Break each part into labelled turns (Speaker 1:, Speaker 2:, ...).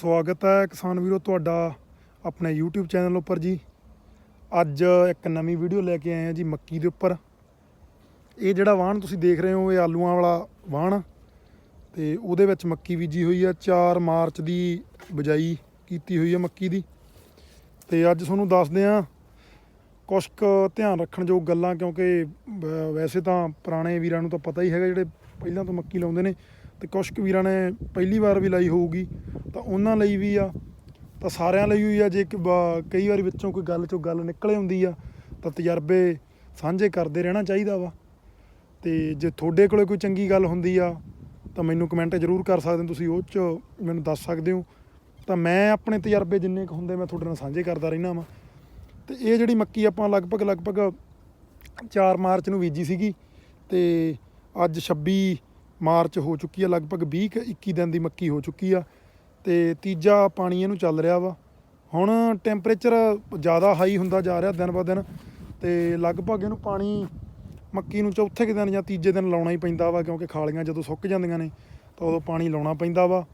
Speaker 1: ਸਵਾਗਤ ਹੈ ਕਿਸਾਨ ਵੀਰੋ ਤੁਹਾਡਾ ਆਪਣੇ YouTube ਚੈਨਲ ਉੱਪਰ ਜੀ। ਅੱਜ ਇੱਕ ਨਵੀਂ ਵੀਡੀਓ ਲੈ ਕੇ ਆਏ ਹਾਂ ਜੀ ਮੱਕੀ ਦੇ ਉੱਪਰ। ਇਹ ਜਿਹੜਾ ਵਾਹਣ ਤੁਸੀਂ ਦੇਖ ਰਹੇ ਹੋ, ਇਹ ਆਲੂਆਂ ਵਾਲਾ ਵਾਹਣ। ਤੇ ਉਹਦੇ ਵਿੱਚ ਮੱਕੀ ਬੀਜੀ ਹੋਈ ਆ 4 ਮਾਰਚ ਦੀ ਬਜਾਈ ਕੀਤੀ ਹੋਈ ਆ ਮੱਕੀ ਦੀ। ਤੇ ਅੱਜ ਤੁਹਾਨੂੰ ਦੱਸਦੇ ਆ ਕੁਛ ਕੁ ਧਿਆਨ ਰੱਖਣ ਯੋਗ ਗੱਲਾਂ ਕਿਉਂਕਿ ਵੈਸੇ ਤਾਂ ਪੁਰਾਣੇ ਵੀਰਾਂ ਨੂੰ ਤਾਂ ਪਤਾ ਹੀ ਹੈਗਾ ਜਿਹੜੇ ਪਹਿਲਾਂ ਤੋਂ ਮੱਕੀ ਲਾਉਂਦੇ ਨੇ। ਤੇ ਕੁਛ ਕੁ ਵੀਰਾਂ ਨੇ ਪਹਿਲੀ ਵਾਰ ਵੀ ਲਾਈ ਹੋਊਗੀ, ਤਾਂ ਉਹਨਾਂ ਲਈ ਵੀ ਆ, ਤਾਂ ਸਾਰਿਆਂ ਲਈ ਵੀ ਆ, ਜੇ ਕਿ ਕਈ ਵਾਰੀ ਵਿੱਚੋਂ ਕੋਈ ਗੱਲ ਚੋਂ ਗੱਲ ਨਿਕਲੇ ਹੁੰਦੀ ਆ, ਤਾਂ ਤਜਰਬੇ ਸਾਂਝੇ ਕਰਦੇ ਰਹਿਣਾ ਚਾਹੀਦਾ ਵਾ। ਤੇ ਜੇ ਤੁਹਾਡੇ ਕੋਲੇ ਕੋਈ ਚੰਗੀ ਗੱਲ ਹੁੰਦੀ ਆ, ਤਾਂ ਮੈਨੂੰ ਕਮੈਂਟ ਜ਼ਰੂਰ ਕਰ ਸਕਦੇ ਹੋ ਤੁਸੀਂ, ਉਹ ਚ ਮੈਨੂੰ ਦੱਸ ਸਕਦੇ ਹੋ। ਤਾਂ ਮੈਂ ਆਪਣੇ ਤਜਰਬੇ ਜਿੰਨੇ ਕੁ ਹੁੰਦੇ ਮੈਂ ਤੁਹਾਡੇ ਨਾਲ ਸਾਂਝੇ ਕਰਦਾ ਰਹਿਣਾ ਵਾਂ। ਤੇ ਇਹ ਜਿਹੜੀ ਮੱਕੀ ਆਪਾਂ ਲਗਭਗ ਲਗਭਗ 4 ਮਾਰਚ ਨੂੰ ਬੀਜੀ ਸੀਗੀ, ਤੇ ਅੱਜ 26 ਮਾਰਚ ਹੋ ਚੁੱਕੀ ਆ, ਲਗਭਗ 20 ਕੁ 21 ਦਿਨ ਦੀ ਮੱਕੀ ਹੋ ਚੁੱਕੀ ਆ ਤੇ ਤੀਜਾ ਪਾਣੀ ਇਹਨੂੰ ਚੱਲ ਰਿਹਾ ਵਾ। ਹੁਣ ਟੈਂਪਰੇਚਰ ਜ਼ਿਆਦਾ ਹਾਈ ਹੁੰਦਾ ਜਾ ਰਿਹਾ ਦਿਨ ਬ ਦਿਨ ਤੇ ਲਗਭਗ ਇਹਨੂੰ ਪਾਣੀ ਮੱਕੀ ਨੂੰ ਚੌਥੇ ਕੁ ਦਿਨ ਜਾਂ ਤੀਜੇ ਦਿਨ ਲਾਉਣਾ ਹੀ ਪੈਂਦਾ ਵਾ ਕਿਉਂਕਿ ਖਾਲੀਆਂ ਜਦੋਂ ਸੁੱਕ ਜਾਂਦੀਆਂ ਨੇ ਤਾਂ ਉਦੋਂ ਪਾਣੀ ਲਾਉਣਾ ਪੈਂਦਾ ਵਾ।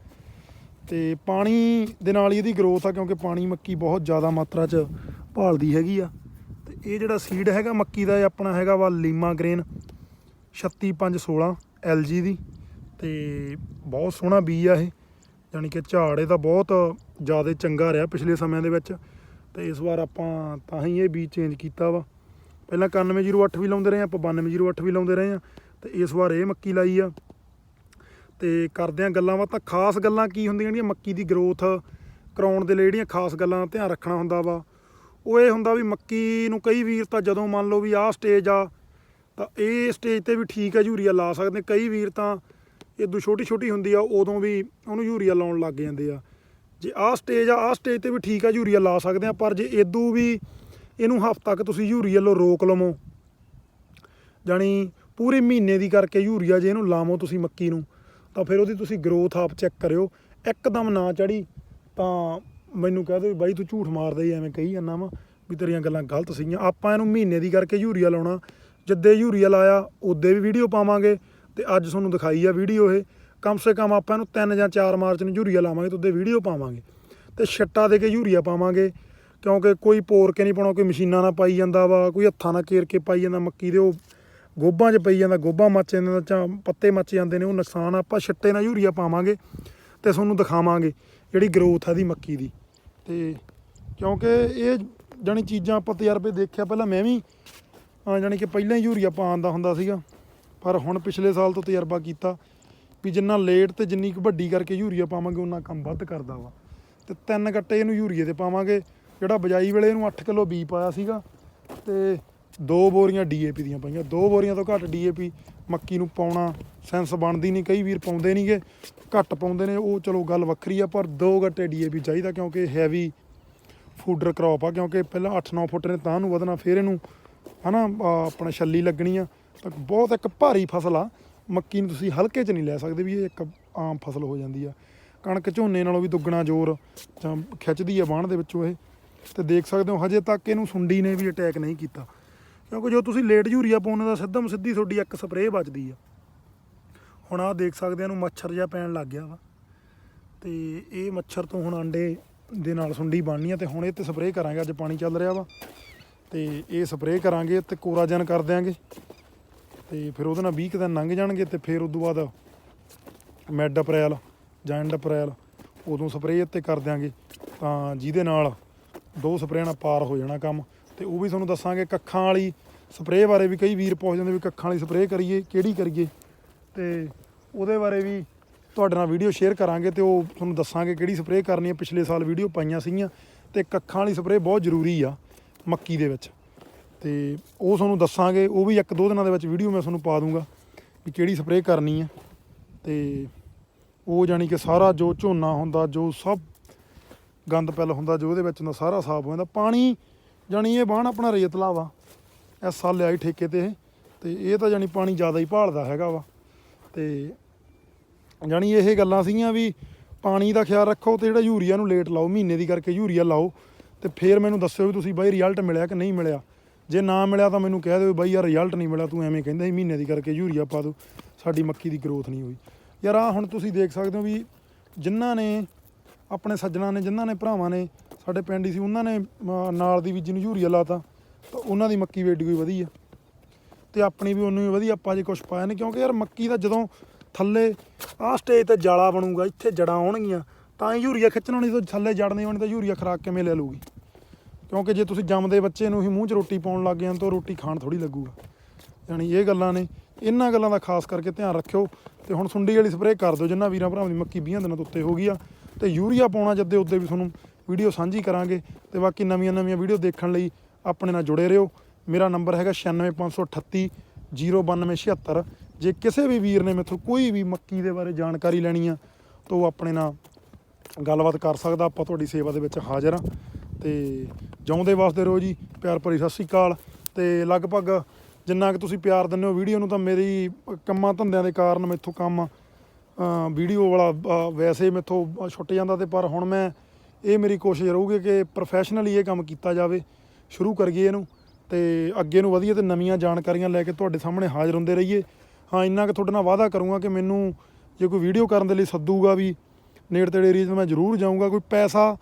Speaker 1: ਤੇ ਪਾਣੀ ਦੇ ਨਾਲ ਹੀ ਇਹਦੀ ਗਰੋਥ ਆ ਕਿਉਂਕਿ ਪਾਣੀ ਮੱਕੀ ਬਹੁਤ ਜ਼ਿਆਦਾ ਮਾਤਰਾ 'ਚ ਭਾਲਦੀ ਹੈਗੀ ਆ। ਤੇ ਇਹ ਜਿਹੜਾ ਸੀਡ ਹੈਗਾ ਮੱਕੀ ਦਾ ਇਹ ਆਪਣਾ ਹੈਗਾ ਵਾ ਲੀਮਾ ਗ੍ਰੇਨ 36516 LG ਦੀ ਤੇ ਬਹੁਤ ਸੋਹਣਾ ਬੀਜ ਆ ਇਹ ਯਾਨੀ ਕਿ ਝਾੜ ਇਹਦਾ ਬਹੁਤ ਜ਼ਿਆਦਾ ਚੰਗਾ ਰਿਹਾ ਪਿਛਲੇ ਸਮਿਆਂ ਦੇ ਵਿੱਚ ਤੇ ਇਸ ਵਾਰ ਆਪਾਂ ਤਾਂ ਹੀ ਇਹ ਬੀਜ ਚੇਂਜ ਕੀਤਾ ਵਾ। ਪਹਿਲਾਂ 9108 ਵੀ ਲਾਉਂਦੇ ਰਹੇ, ਆਪਾਂ 9208 ਵੀ ਲਾਉਂਦੇ ਰਹੇ ਆ ਤੇ ਇਸ ਵਾਰ ਇਹ ਮੱਕੀ ਲਾਈ ਆ। ਤੇ ਕਰਦੇ ਆ ਗੱਲਾਂ ਬਾਤਾਂ ਖਾਸ ਗੱਲਾਂ ਕੀ ਹੁੰਦੀਆਂ ਜਿਹੜੀਆਂ ਮੱਕੀ ਦੀ ਗਰੋਥ ਕਰਾਉਣ ਦੇ ਲਈ ਜਿਹੜੀਆਂ ਖਾਸ ਗੱਲਾਂ ਧਿਆਨ ਰੱਖਣਾ ਹੁੰਦਾ ਵਾ। ਉਹ ਇਹ ਹੁੰਦਾ ਵੀ ਮੱਕੀ ਨੂੰ ਕਈ ਵੀਰ ਤਾਂ ਜਦੋਂ ਮੰਨ ਲਓ ਵੀ ਆਹ ਸਟੇਜ ਆ ਤਾਂ ਇਹ ਸਟੇਜ ਤੇ ਵੀ ਠੀਕ ਹੈ ਯੂਰੀਆ ਲਾ ਸਕਦੇ। ਕਈ ਵੀਰ ਤਾਂ ਇਦੋਂ ਛੋਟੀ ਛੋਟੀ ਹੁੰਦੀ ਆ, ਉਦੋਂ ਵੀ ਉਹਨੂੰ ਯੂਰੀਆ ਲਾਉਣ ਲੱਗ ਜਾਂਦੇ ਆ। ਜੇ ਆਹ ਸਟੇਜ ਆ, ਆਹ ਸਟੇਜ ਤੇ ਵੀ ਠੀਕ ਆ ਯੂਰੀਆ ਲਾ ਸਕਦੇ ਆ, ਪਰ ਜੇ ਇਦੋਂ ਵੀ ਇਹਨੂੰ ਹਫ਼ਤਾ ਤੱਕ ਤੁਸੀਂ ਯੂਰੀਆ ਲੋ ਰੋਕ ਲਵੋ। ਜਾਣੀ ਪੂਰੇ ਮਹੀਨੇ ਦੀ ਕਰਕੇ ਯੂਰੀਆ ਜੇ ਇਹਨੂੰ ਲਾਵੋ ਤੁਸੀਂ ਮੱਕੀ ਨੂੰ, ਤਾਂ ਫਿਰ ਉਹਦੀ ਤੁਸੀਂ ਗਰੋਥ ਆਪ ਚੈੱਕ ਕਰਿਓ। ਇੱਕਦਮ ਨਾ ਚੜੀ ਤਾਂ ਮੈਨੂੰ ਕਹਿ ਦਿਓ ਬਾਈ ਤੂੰ ਝੂਠ ਮਾਰਦਾ ਹੀ ਐਵੇਂ ਕਹੀ ਜਾਂਦਾ ਵਾ ਵੀ ਤੇਰੀਆਂ ਗੱਲਾਂ ਗਲਤ ਸੀਗੀਆਂ। ਆਪਾਂ ਇਹਨੂੰ ਮਹੀਨੇ ਦੀ ਕਰਕੇ ਯੂਰੀਆ ਲਾਉਣਾ ਜਿੱਦੇ ਯੂਰੀਆ ਲਾਇਆ ਉਦੇ ਵੀ ਵੀਡੀਓ ਪਾਵਾਂਗੇ ਤੇ ਅੱਜ ਤੁਹਾਨੂੰ ਦਿਖਾਈ ਆ ਵੀਡੀਓ ਇਹ। ਕਮ ਸੇ ਕਮ ਆਪਾਂ ਇਹਨੂੰ 3 ਜਾਂ 4 ਮਾਰਚ ਨੂੰ ਯੂਰੀਆ ਲਾਵਾਂਗੇ ਤੇ ਉਹਦੇ ਵੀਡੀਓ ਪਾਵਾਂਗੇ। ਤੇ ਛੱਟਾ ਦੇ ਕੇ ਯੂਰੀਆ ਪਾਵਾਂਗੇ, ਕਿਉਂਕਿ ਕੋਈ ਪੋਰ ਕੇ ਨਹੀਂ ਪਾਉਣਾ, ਕੋਈ ਮਸ਼ੀਨਾਂ ਨਾਲ ਪਾਈ ਜਾਂਦਾ ਵਾ, ਕੋਈ ਹੱਥਾਂ ਨਾਲ ਕੇਰ ਕੇ ਪਾਈ ਜਾਂਦਾ, ਮੱਕੀ ਦੇ ਉਹ ਗੋਭਾਂ 'ਚ ਪਈ ਜਾਂਦਾ, ਗੋਭਾ ਮੱਚ ਜਾਂਦਾ ਜਾਂ ਪੱਤੇ ਮੱਚ ਜਾਂਦੇ ਨੇ, ਉਹ ਨੁਕਸਾਨ ਆ। ਆਪਾਂ ਛੱਟੇ ਨਾਲ ਯੂਰੀਆ ਪਾਵਾਂਗੇ ਤੇ ਤੁਹਾਨੂੰ ਦਿਖਾਵਾਂਗੇ ਜਿਹੜੀ ਗਰੋਥ ਆ ਦੀ ਮੱਕੀ ਦੀ। ਤੇ ਕਿਉਂਕਿ ਇਹ ਜਾਣੀ ਚੀਜ਼ਾਂ ਆਪਾਂ ਤਜਰਬੇ ਦੇਖਿਆ, ਪਹਿਲਾਂ ਮੈਂ ਵੀ ਆ ਜਾਣੀ ਕਿ ਪਹਿਲਾਂ ਹੀ ਯੂਰੀਆ ਪਾਉਣ ਦਾ ਹੁੰਦਾ ਸੀਗਾ, ਪਰ ਹੁਣ ਪਿਛਲੇ ਸਾਲ ਤੋਂ ਤਜਰਬਾ ਕੀਤਾ ਵੀ ਜਿੰਨਾ ਲੇਟ ਤੇ ਜਿੰਨੀ ਕੁ ਵੱਡੀ ਕਰਕੇ ਯੂਰੀਆ ਪਾਵਾਂਗੇ ਉਹਨਾਂ ਕੰਮ ਵੱਧ ਕਰਦਾ ਵਾ। ਤੇ ਤਿੰਨ ਗੱਟੇ ਇਹਨੂੰ ਯੂਰੀਏ ਦੇ ਪਾਵਾਂਗੇ, ਜਿਹੜਾ ਬਜਾਈ ਵੇਲੇ ਇਹਨੂੰ 8 ਕਿਲੋ ਬੀ ਪਾਇਆ ਸੀਗਾ, ਤੇ ਦੋ ਬੋਰੀਆਂ ਡੀਏਪੀ ਦੀਆਂ ਪਾਈਆਂ। ਦੋ ਬੋਰੀਆਂ ਤੋਂ ਘੱਟ ਡੀਏਪੀ ਮੱਕੀ ਨੂੰ ਪਾਉਣਾ ਸੈਂਸ ਬਣਦੀ ਨਹੀਂ, ਕਈ ਵੀਰ ਪਾਉਂਦੇ ਨਹੀਂਗੇ ਘੱਟ ਪਾਉਂਦੇ ਨੇ, ਉਹ ਚਲੋ ਗੱਲ ਵੱਖਰੀ ਆ, ਪਰ ਦੋ ਗੱਟੇ ਡੀਏਪੀ ਚਾਹੀਦਾ ਕਿਉਂਕਿ ਹੈਵੀ ਫੂਡਰ ਕ੍ਰੌਪ ਆ, ਕਿਉਂਕਿ ਪਹਿਲਾਂ 8-9 ਫੁੱਟ ਨੇ ਤਾਂ ਨੂੰ ਵਧਣਾ, ਫਿਰ ਇਹਨੂੰ ਹਨਾ ਆ, ਆਪਣਾ ਛੱਲੀ ਲੱਗਣੀ ਆ ਤਾਂ ਬਹੁਤ ਇੱਕ ਭਾਰੀ ਫਸਲ ਆ। ਮੱਕੀ ਨੂੰ ਤੁਸੀਂ ਹਲਕੇ 'ਚ ਨਹੀਂ ਲੈ ਸਕਦੇ ਵੀ ਇਹ ਇੱਕ ਆਮ ਫਸਲ ਹੋ ਜਾਂਦੀ ਆ। ਕਣਕ ਝੋਨੇ ਨਾਲੋਂ ਵੀ ਦੁੱਗਣਾ ਜ਼ੋਰ ਜਾਂ ਖਿੱਚਦੀ ਆ ਬਾਣ ਦੇ ਵਿੱਚੋਂ ਇਹ। ਤੇ ਦੇਖ ਸਕਦੇ ਹੋ ਹਜੇ ਤੱਕ ਇਹਨੂੰ ਸੁੰਡੀ ਨੇ ਵੀ ਅਟੈਕ ਨਹੀਂ ਕੀਤਾ। ਕਿਉਂਕਿ ਜੋ ਤੁਸੀਂ ਲੇਟ ਯੂਰੀਆ ਪਾਉਣੇ ਦਾ ਸਿੱਧਮ ਸਿੱਧੀ ਤੁਹਾਡੀ ਇੱਕ ਸਪਰੇਅ ਬਚਦੀ ਆ। ਹੁਣ ਆਹ ਦੇਖ ਸਕਦੇ ਆ ਇਹਨੂੰ ਮੱਛਰ ਜਿਹਾ ਪੈਣ ਲੱਗ ਗਿਆ ਵਾ। ਤੇ ਇਹ ਮੱਛਰ ਤੋਂ ਹੁਣ ਆਂਡੇ ਦੇ ਨਾਲ ਸੁੰਡੀ ਬਣਨੀ ਆ ਤੇ ਹੁਣ ਇਹ ਤੇ ਸਪਰੇਅ ਕਰਾਂਗੇ ਅੱਜ ਪਾਣੀ ਚੱਲ ਰਿਹਾ ਵਾ। ਤੇ ਇਹ ਸਪਰੇਅ ਕਰਾਂਗੇ ਤੇ ਕੋਰਾਜਨ ਕਰ ਦਿਆਂਗੇ। ਤੇ ਫਿਰ ਉਹਦੇ ਨਾਲ 20 ਕੁ ਦਿਨ ਲੰਘ ਜਾਣਗੇ ਤੇ ਫਿਰ ਉਦੋਂ ਬਾਅਦ ਮੈਡ ਅਪ੍ਰੈਲ ਜਾਂ ਐਂਡ ਅਪ੍ਰੈਲ ਉਦੋਂ ਸਪਰੇਅ ਉੱਤੇ ਕਰ ਦਿਆਂਗੇ। ਤਾਂ ਜਿਹਦੇ ਨਾਲ ਦੋ ਸਪਰੇਆਂ ਨਾਲ ਪਾਰ ਹੋ ਜਾਣਾ ਕੰਮ। ਤੇ ਉਹ ਵੀ ਤੁਹਾਨੂੰ ਦੱਸਾਂਗੇ ਕੱਖਾਂ ਵਾਲੀ ਸਪਰੇਅ ਬਾਰੇ ਵੀ ਕਈ ਵੀਰ ਪੁੱਛ ਜਾਂਦੇ ਵੀ ਕੱਖਾਂ ਵਾਲੀ ਸਪਰੇਅ ਕਰੀਏ, ਕਿਹੜੀ ਕਰੀਏ? ਤੇ ਉਹਦੇ ਬਾਰੇ ਵੀ ਤੁਹਾਡੇ ਨਾਲ ਵੀਡੀਓ ਸ਼ੇਅਰ ਕਰਾਂਗੇ ਤੇ ਉਹ ਤੁਹਾਨੂੰ ਦੱਸਾਂਗੇ ਕਿਹੜੀ ਸਪਰੇਅ ਕਰਨੀ ਹੈ ਪਿਛਲੇ ਸਾਲ ਵੀਡੀਓ ਪਾਈਆਂ ਸੀਗੀਆਂ ਤੇ ਕੱਖਾਂ ਵਾਲੀ ਸਪਰੇਅ ਬਹੁਤ ਜ਼ਰੂਰੀ ਆ। ਮੱਕੀ ਦੇ ਵਿੱਚ। ਤੇ ਉਹ ਤੁਹਾਨੂੰ ਦੱਸਾਂਗੇ, ਉਹ ਵੀ ਇੱਕ ਦੋ ਦਿਨਾਂ ਦੇ ਵਿੱਚ ਵੀਡੀਓ ਮੈਂ ਤੁਹਾਨੂੰ ਪਾ ਦੂੰਗਾ ਵੀ ਕਿਹੜੀ ਸਪਰੇਅ ਕਰਨੀ ਹੈ ਤੇ ਉਹ ਜਾਨੀ ਕਿ ਸਾਰਾ ਜੋ ਝੋਨਾ ਹੁੰਦਾ, ਜੋ ਸਭ ਗੰਦ ਪੈਲ ਹੁੰਦਾ, ਜੋ ਉਹਦੇ ਵਿੱਚ ਹੁੰਦਾ ਸਾਰਾ ਸਾਫ਼ ਹੋ ਜਾਂਦਾ। ਪਾਣੀ ਜਾਨੀ ਇਹ ਬਾਣ ਆਪਣਾ ਰੇਤਲਾ ਵਾ, ਇਸ ਸਾਲ ਲਿਆਈ ਠੇਕੇ ਤੇ ਇਹ। ਤੇ ਇਹ ਤਾਂ ਜਾਨੀ ਪਾਣੀ ਜ਼ਿਆਦਾ ਹੀ ਭਾਲਦਾ ਹੈਗਾ ਵਾ। ਤੇ ਜਾਨੀ ਇਹ ਗੱਲਾਂ ਸੀਗੀਆਂ ਵੀ ਪਾਣੀ ਦਾ ਖਿਆਲ ਰੱਖੋ ਤੇ ਜਿਹੜਾ ਯੂਰੀਆ ਨੂੰ ਲੇਟ ਲਾਓ, ਮਹੀਨੇ ਦੀ ਕਰਕੇ ਯੂਰੀਆ ਲਾਓ। ਤੇ ਫਿਰ ਮੈਨੂੰ ਦੱਸਿਓ ਵੀ ਤੁਸੀਂ ਬਾਈ ਰਿਜ਼ਲਟ ਮਿਲਿਆ ਕਿ ਨਹੀਂ ਮਿਲਿਆ। ਜੇ ਨਾ ਮਿਲਿਆ ਤਾਂ ਮੈਨੂੰ ਕਹਿ ਦਿਓ ਬਾਈ ਯਾਰ ਰਿਜ਼ਲਟ ਨਹੀਂ ਮਿਲਿਆ, ਤੂੰ ਐਵੇਂ ਕਹਿੰਦਾ ਸੀ, ਮਹੀਨੇ ਦੀ ਕਰਕੇ ਯੂਰੀਆ ਪਾ ਦਿਓ, ਸਾਡੀ ਮੱਕੀ ਦੀ ਗਰੋਥ ਨਹੀਂ ਹੋਈ। ਯਾਰ ਆ ਹੁਣ ਤੁਸੀਂ ਦੇਖ ਸਕਦੇ ਹੋ ਵੀ ਜਿਨ੍ਹਾਂ ਨੇ, ਆਪਣੇ ਸੱਜਣਾ ਨੇ, ਜਿਨ੍ਹਾਂ ਨੇ ਭਰਾਵਾਂ ਨੇ, ਸਾਡੇ ਪਿੰਡ ਹੀ ਸੀ, ਉਹਨਾਂ ਨੇ ਨਾਲ ਦੀ ਬੀਜੀ ਨੂੰ ਯੂਰੀਆ ਲਾਤਾ, ਤਾਂ ਉਹਨਾਂ ਦੀ ਮੱਕੀ ਵੇਡੀ ਕੋਈ ਵਧੀਆ। ਤੇ ਆਪਣੀ ਵੀ ਉਹਨੂੰ ਹੀ ਵਧੀਆ, ਆਪਾਂ ਜੇ ਕੁਝ ਪਾਇਆ ਨਹੀਂ ਕਿਉਂਕਿ ਯਾਰ ਮੱਕੀ ਦਾ ਜਦੋਂ ਥੱਲੇ, ਆਹ ਸਟੇਜ ਤੇ ਜਾਲਾ ਬਣੂਗਾ, ਇੱਥੇ ਜੜਾਂ ਆਉਣਗੀਆਂ ਤਾਂ ਹੀ ਯੂਰੀਆ ਖਿੱਚਣਾ ਨਹੀਂ ਤਾਂ ਥੱਲੇ ਜੜ ਨਹੀਂ ਹੋਣੀ ਤਾਂ ਯੂਰੀਆ ਖਰਾਕ ਕਿਵੇਂ ਲੈ ਲੂਗੀ ਕਿਉਂਕਿ ਜੇ ਤੁਸੀਂ ਜੰਮਦੇ ਬੱਚੇ ਨੂੰ ਹੀ ਮੂੰਹ 'ਚ ਰੋਟੀ ਪਾਉਣ ਲੱਗ ਜਾਂਦੇ ਤਾਂ ਰੋਟੀ ਖਾਣ ਥੋੜੀ ਲੱਗੂਗਾ। ਯਾਨੀ ਇਹ ਗੱਲਾਂ ਨੇ, ਇਹਨਾਂ ਗੱਲਾਂ ਦਾ ਖਾਸ ਕਰਕੇ ਧਿਆਨ ਰੱਖਿਓ ਤੇ ਹੁਣ ਸੁੰਡੀ ਵਾਲੀ ਸਪਰੇਅ ਕਰ ਦਿਓ, ਜਿੰਨਾ ਵੀਰਾਂ ਭਰਾਵਾਂ ਦੀ ਮੱਕੀ 20 ਦਿਨਾਂ ਤੋਂ ਉੱਤੇ ਹੋ ਗਈ ਆ। ਤੇ ਯੂਰੀਆ ਪਾਉਣਾ ਜਦੇ ਉੱਤੇ ਵੀ ਤੁਹਾਨੂੰ ਵੀਡੀਓ ਸਾਂਝੀ ਕਰਾਂਗੇ ਤੇ ਬਾਕੀ ਨਵੀਆਂ ਨਵੀਆਂ ਵੀਡੀਓ ਦੇਖਣ ਲਈ ਆਪਣੇ ਨਾਲ ਜੁੜੇ ਰਹੋ। ਮੇਰਾ ਨੰਬਰ ਹੈਗਾ 96538 09276 ਜੇ ਕਿਸੇ ਵੀ ਵੀਰ ਨੇ ਮੈਥੋਂ ਕੋਈ ਵੀ ਮੱਕੀ ਦੇ ਬਾਰੇ ਜਾਣਕਾਰੀ ਲੈਣੀ ਆ ਤਾਂ ਉਹ ਆਪਣੇ ਨਾਲ ਗੱਲਬਾਤ ਕਰ ਸਕਦਾ, ਆਪਾਂ ਤੁਹਾਡੀ ਸੇਵਾ ਦੇ ਵਿੱਚ ਹਾਜ਼ਰ ਆ ਤੇ ਜਿਉਂਦੇ ਵਾਸਤੇ ਰਹੋ ਜੀ, ਪਿਆਰ ਭਰੀ ਸਤਿ ਸ਼੍ਰੀ ਅਕਾਲ। ਤੇ ਲਗਭਗ ਜਿੰਨਾ ਕਿ ਤੁਸੀਂ ਪਿਆਰ ਦਿੰਦੇ ਹੋ ਵੀਡੀਓ ਨੂੰ ਤਾਂ ਮੇਰੀ ਕੰਮਾਂ ਧੰਦਿਆਂ ਦੇ ਕਾਰਨ ਮੈਥੋਂ ਕੰਮ ਵੀਡੀਓ ਵਾਲਾ ਵੈਸੇ ਮੈਥੋਂ ਛੁੱਟ ਜਾਂਦਾ ਤੇ ਪਰ ਹੁਣ ਮੈਂ ਇਹ ਮੇਰੀ ਕੋਸ਼ਿਸ਼ ਰਹੂਗੀ ਕਿ ਪ੍ਰੋਫੈਸ਼ਨਲੀ ਇਹ ਕੰਮ ਕੀਤਾ ਜਾਵੇ, ਸ਼ੁਰੂ ਕਰੀਏ ਇਹਨੂੰ। ਤੇ ਅੱਗੇ ਨੂੰ ਵਧੀਆ ਤੇ ਨਵੀਆਂ ਜਾਣਕਾਰੀਆਂ ਲੈ ਕੇ ਤੁਹਾਡੇ ਸਾਹਮਣੇ ਹਾਜ਼ਰ ਹੁੰਦੇ ਰਹੀਏ। ਹਾਂ, ਇੰਨਾ ਕਿ ਤੁਹਾਡੇ ਨਾਲ ਵਾਅਦਾ ਕਰੂੰਗਾ ਕਿ ਮੈਨੂੰ ਜੇ ਕੋਈ ਵੀਡੀਓ ਕਰਨ ਦੇ ਲਈ ਸੱਦੂਗਾ ਵੀ ਨੇੜੇ ਤੇੜੇ ਏਰੀਆ 'ਚ ਮੈਂ ਜ਼ਰੂਰ ਜਾਊਂਗਾ, ਕੋਈ ਪੈਸਾ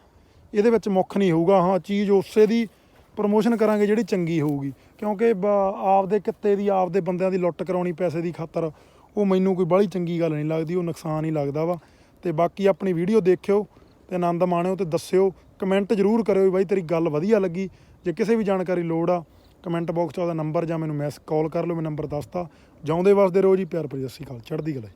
Speaker 1: ਇਹਦੇ ਵਿੱਚ ਮੁੱਖ ਨਹੀਂ ਹੋਊਗਾ। ਹਾਂ, ਚੀਜ਼ ਉਸੇ ਦੀ ਪ੍ਰੋਮੋਸ਼ਨ ਕਰਾਂਗੇ ਜਿਹੜੀ ਚੰਗੀ ਹੋਊਗੀ। ਕਿਉਂਕਿ ਬ- ਆਪਦੇ ਕਿੱਤੇ ਦੀ, ਆਪਦੇ ਬੰਦਿਆਂ ਦੀ ਲੁੱਟ ਕਰਾਉਣੀ, ਪੈਸੇ ਦੀ ਖਾਤਰ, ਉਹ ਮੈਨੂੰ ਕੋਈ ਬਾਹਲੀ ਚੰਗੀ ਗੱਲ ਨਹੀਂ ਲੱਗਦੀ, ਉਹ ਨੁਕਸਾਨ ਹੀ ਲੱਗਦਾ ਵਾ। ਤੇ ਬਾਕੀ ਆਪਣੀ ਵੀਡੀਓ ਦੇਖਿਓ, ਤੇ ਆਨੰਦ ਮਾਣਿਓ ਤੇ ਦੱਸਿਓ। ਕਮੈਂਟ ਜ਼ਰੂਰ ਕਰਿਓ ਵੀ ਬਾਈ, ਤੇਰੀ ਗੱਲ ਵਧੀਆ ਲੱਗੀ। ਜੇ ਕਿਸੇ ਵੀ ਜਾਣਕਾਰੀ ਲੋੜ ਆ ਕਮੈਂਟ ਬਾਕਸ 'ਚ ਉਹਦਾ ਨੰਬਰ ਜਾਂ ਮੈਨੂੰ ਮੈਸ ਕਾਲ ਕਰ ਲਓ, ਮੈਂ ਨੰਬਰ ਦੱਸਤਾ ਜਾਉਂਦੇ ਵਸਦੇ ਰਹੋ ਜੀ, ਪਿਆਰ ਭਰੀ ਸਤਿ ਸ਼੍ਰੀ ਅਕਾਲ। ਚੜ੍ਹਦੀ ਕਲਾ ਜੀ।